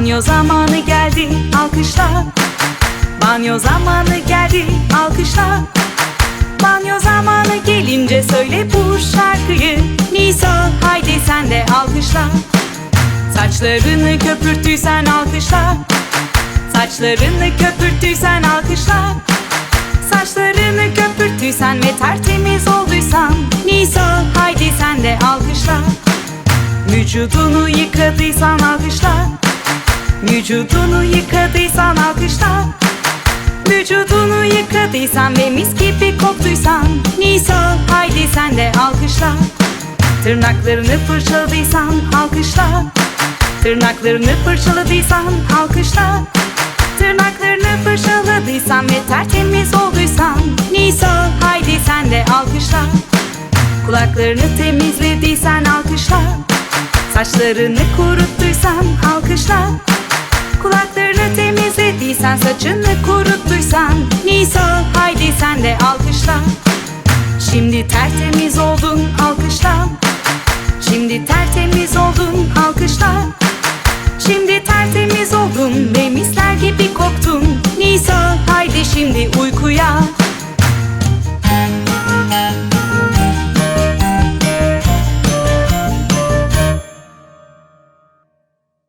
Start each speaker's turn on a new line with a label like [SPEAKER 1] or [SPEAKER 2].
[SPEAKER 1] Banyo zamanı geldi alkışla. Banyo zamanı geldi alkışla. Banyo zamanı gelince söyle bu şarkıyı. Nisa haydi sen de alkışla. Saçlarını köpürttüysen alkışla. Saçlarını köpürttüysen alkışla. Saçlarını köpürttüysen ve tertemiz olduysan. Nisa haydi sen de alkışla. Vücudunu yıkadıysan alkışla Vücudunu yıkadıysan alkışla. Vücudunu yıkadıysan ve mis gibi koktuysan Nisa haydi sen de alkışla. Tırnaklarını fırçaladıysan alkışla. Tırnaklarını fırçaladıysan alkışla. Tırnaklarını fırçaladıysan ve tertemiz olduysan Nisa haydi sen de alkışla. Kulaklarını temizlediysen alkışla. Saçlarını kuruttuysan alkışla sen saçını kuruttuysan Nisa haydi sen de alkışla. Şimdi tertemiz oldun alkışla. Şimdi tertemiz oldun alkışla. Şimdi tertemiz oldun ve gibi koktun. Nisa haydi şimdi uykuya.